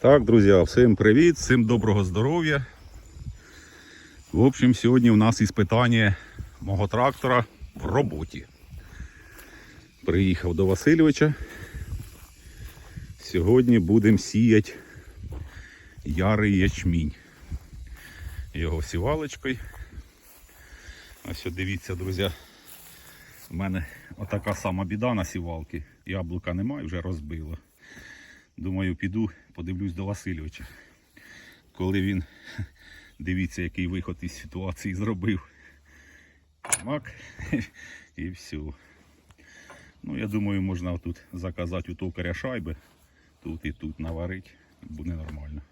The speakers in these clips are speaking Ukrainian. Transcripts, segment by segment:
Так, друзі, всім привіт, всім доброго здоров'я. В общем, сьогодні у нас іспитання мого трактора в роботі. Приїхав до Васильовича. Сьогодні будемо сіяти ярий ячмінь. Його сівалочкою. Ось дивіться, друзі. У мене отака сама біда на сівалки. Яблука немає, вже розбило. Думаю, піду, подивлюсь до Васильовича. Коли він, дивіться, який виход із ситуації зробив. Мак і все. Ну, я думаю, можна тут заказати у токаря шайби. Тут і тут наварити. Буде нормально.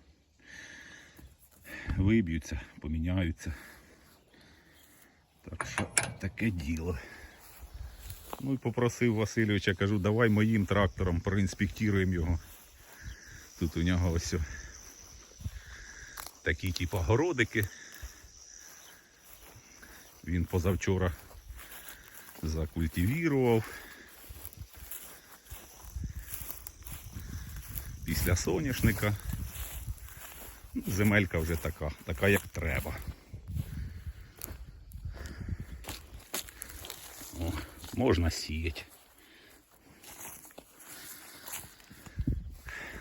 Виб'ються, поміняються. Так що таке діло. Ну і попросив Васильовича, кажу, давай моїм трактором проінспектуємо його. Тут у нього ось такі типу городики. Він позавчора закультивірував. Після соняшника. Ну, Земелька вже така, така як треба. О, можна сіяти.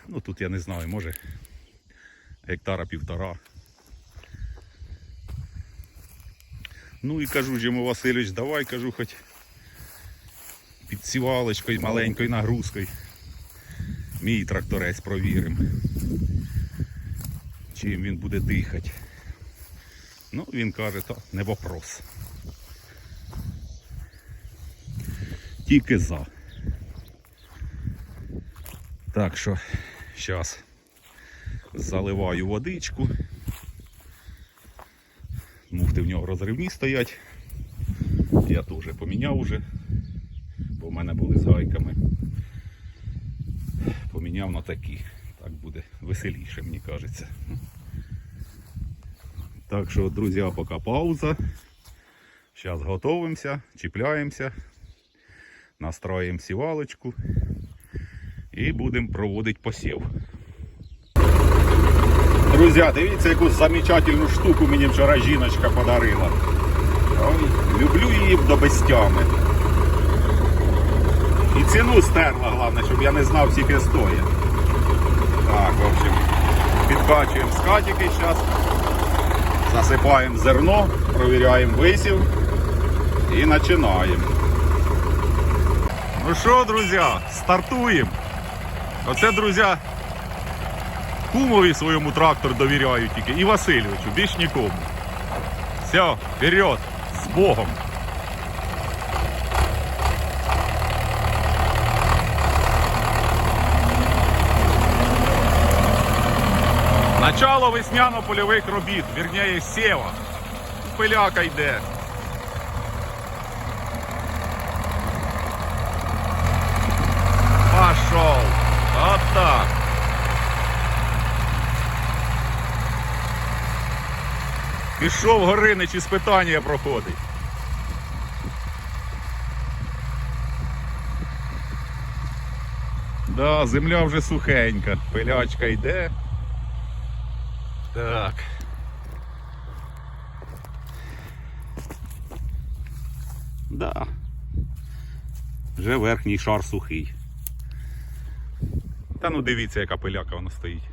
Ну тут я не знаю, може гектара півтора. Ну і кажу йому Васильович, давай кажу хоч під сівалочкою, маленькою нагрузкою. Мій тракторець провіримо. Чим він буде дихати. Ну, він каже, то не вопрос. Тільки за. Так що зараз заливаю водичку. Муфти в нього розривні стоять. Я теж поміняв уже, бо в мене були з гайками. Поміняв на такі. Так буде веселіше, мені кажеться. Так що, друзі, поки пауза. Зараз готуємося, чіпляємося, настроїмо сівалочку і будемо проводити посів. Друзі, дивіться, яку замечательну штуку мені вчора жіночка подарила. Ой, люблю її до безтями. І ціну стерла, головне, щоб я не знав, скільки стоїть. Так, в общем, підкачуємо скатики зараз, засипаємо зерно, провіряємо висів і починаємо. Ну що, друзі, стартуємо. Оце, друзі, кумові своєму трактору довіряю тільки і Васильовичу, більш нікому. Все, вперед, з Богом. Начало весняно-польових робіт, вірніше сєва. Пиляка йде. Пошел. Вот так. Пішов Горинич із питання проходить. Да, земля вже сухенька, пилячка йде. Так. Да. Вже верхній шар сухий. Та ну дивіться, яка пиляка вона стоїть.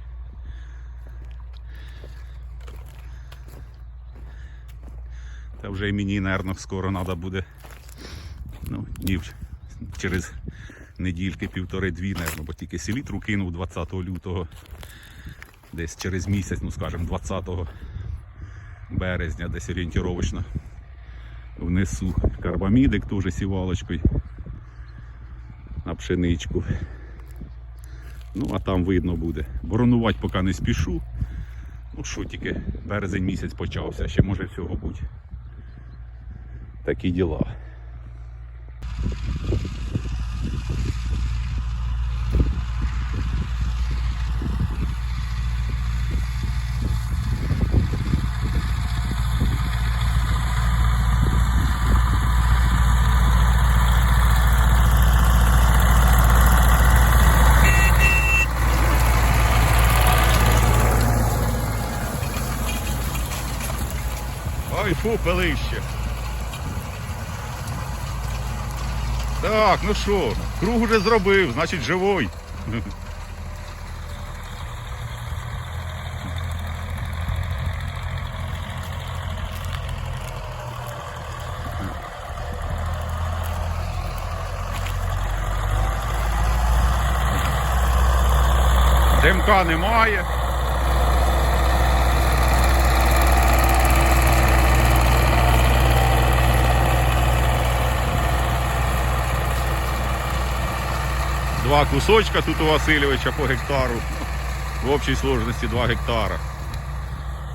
Та вже і мені, мабуть, скоро треба буде. Ну, днів через недільки півтори-дві, мабуть, бо тільки селітру кинув 20 лютого. Десь через місяць, ну скажімо, 20 березня, десь орієнтировочно внесу карбамідик теж сівалочкою на пшеничку. Ну, а там видно буде. Боронувати поки не спішу. Ну що тільки, березень місяць почався, ще може всього бути. Такие дела. Ой! Так, ну що, круг уже зробив, значить живой. Димка немає. Два кусочка тут у Васильовича по гектару. В общій сложності 2 гектара.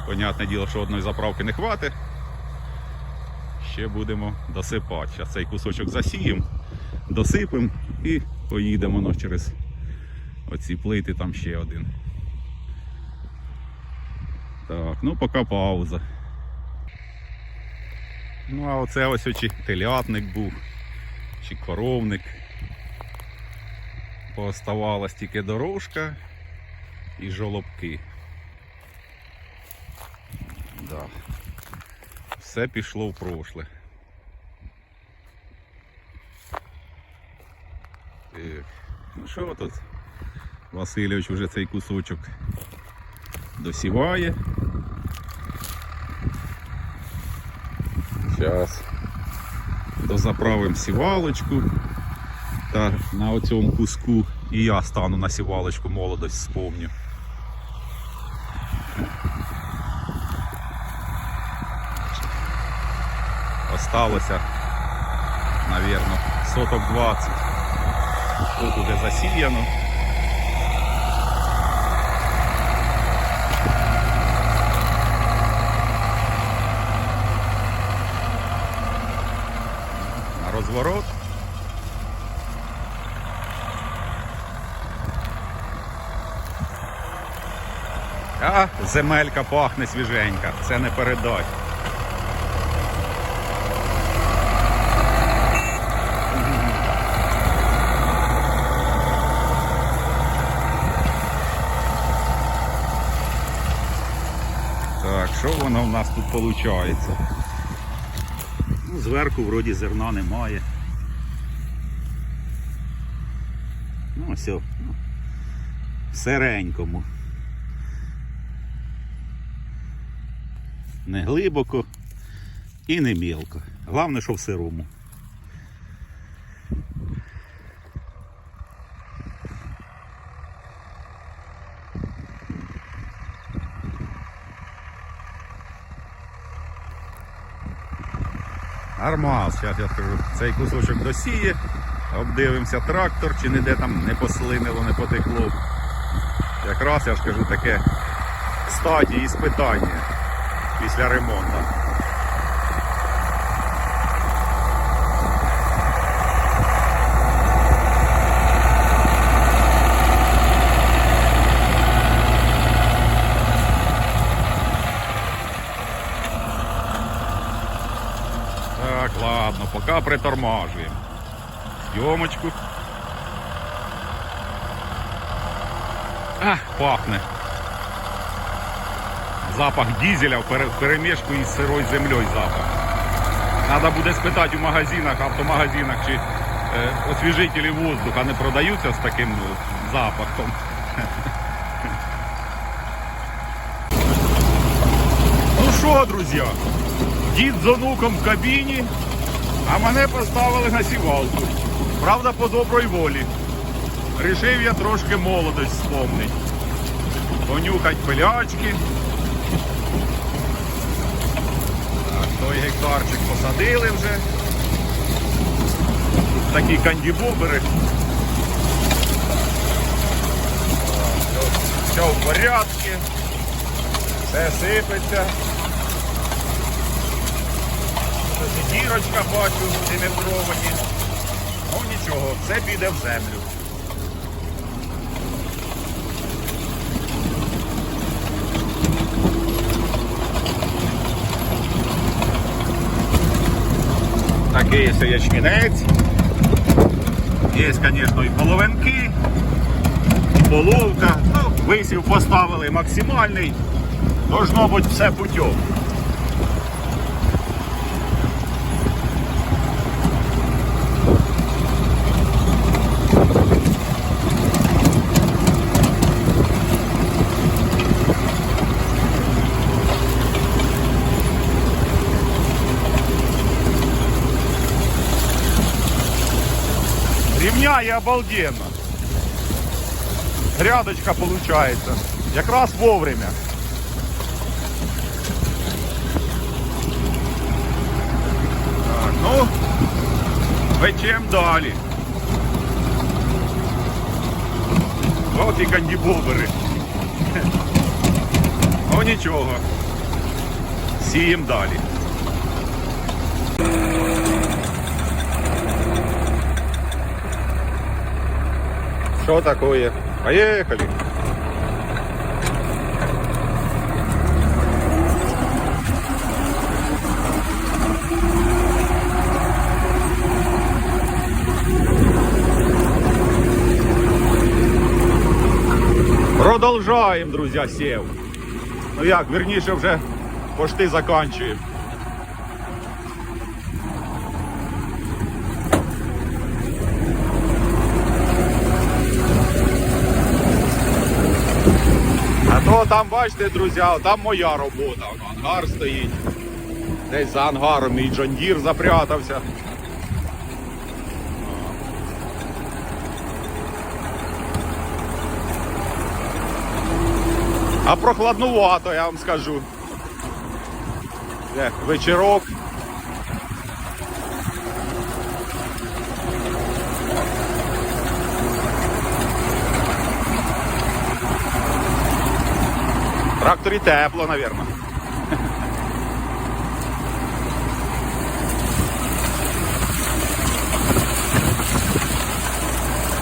Понятне діло, що одної заправки не хватить. Ще будемо досипати. Зараз цей кусочок засіємо, досипемо і поїдемо ну, через оці плити, там ще один. Так, ну поки пауза. Ну а оце ось чи телятник був, чи коровник. Пооставалась тільки дорожка і жолобки. Да. Все пішло в прошле. Ну що тут? Васильович вже цей кусочок досіває. Зараз дозаправимо сівалочку. Та на оцьому куску і я стану на сівалочку молодость спомню. Осталося, навірно, соток 20. Тут уже засіяно. Розворот. А, земелька пахне свіженька, це не передать. Так, що воно в нас тут виходить? Ну, зверху вроді зерна немає. Ну, все. Ну, в Не глибоко і не мілко. Головне, що в сирому. Нормал, зараз я скажу, цей кусочок досіє, обдивимося трактор, чи ніде там не послинило, не потекло. Якраз я ж кажу таке стадії іспитання після ремонту. Так, ладно, поки притормажуємо. Йомочку. А, пахне. Запах дізеля в перемішку із сирою землею запах. Треба буде спитати у магазинах, автомагазинах, чи е, освіжителі воздуха не продаються з таким е, запахом. Ну що, друзі, дід з онуком в кабіні, а мене поставили на сівалку. Правда, по добрій волі. Рішив я трошки молодость вспомнити. Понюхать пилячки. Той гектарчик посадили вже. Такі кандібобери. Все- в порядку. Все сипеться. Дірочка бачу, цементовані. Ну нічого, все піде в землю. Такий є ячмінець. Є, звісно, і половинки, і половка. Ну, висів поставили максимальний. Должно бути все путем. Піднімає обалденно. Грядочка виходить. Якраз вовремя. Так, ну, печем далі. От і кандібобери. Ну нічого. Сіємо далі. Що такое? Поїхали. Продолжаем, друзья, сев. Ну як, верніше вже пошти заканчуємо. То там, бачите, друзі, там моя робота. Ангар стоїть. Десь за ангаром мій Джондір запрятався. А прохладнувато, я вам скажу. Вечірок. Тракторі тепло, мабуть.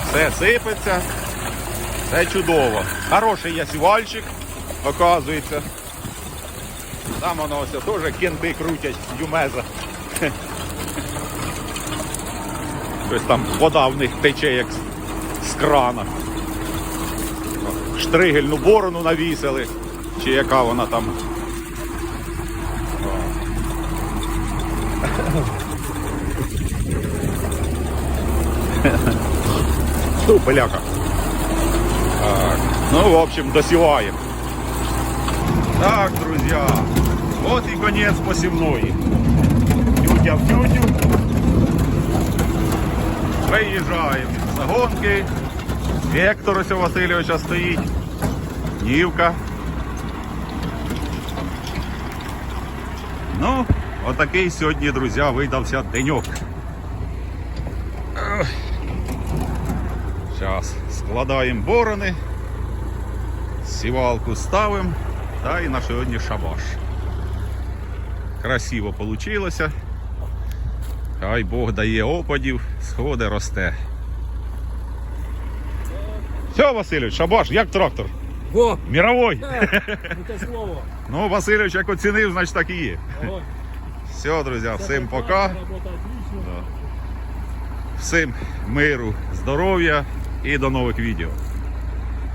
Все сипеться. Все чудово. Хороший є сівальчик, оказується. Там воно ось теж кенти крутять, юмеза. Ось там вода в них тече як з крана. Штригельну борону навісили, чи яка вона там. Ту, поляка. Так. Ну, в общем, досеваем. Так, друзья, вот и конец посевной. Тютя в тютю. Виїжджаємо з загонки. Вектор ось у Васильовича стоїть. Нівка. Ну, отакий сьогодні, друзі, видався деньок. Зараз складаємо борони, сівалку ставимо та і на сьогодні шабаш. Красиво вийшло. Хай Бог дає опадів, сходи росте. Все, Васильович, шабаш, як трактор? Во! Міровой. Ну слово. Ну, Васильович, як оцінив, значить так і є. Все, друзі, всім пока. Всім миру, здоров'я і до нових відео.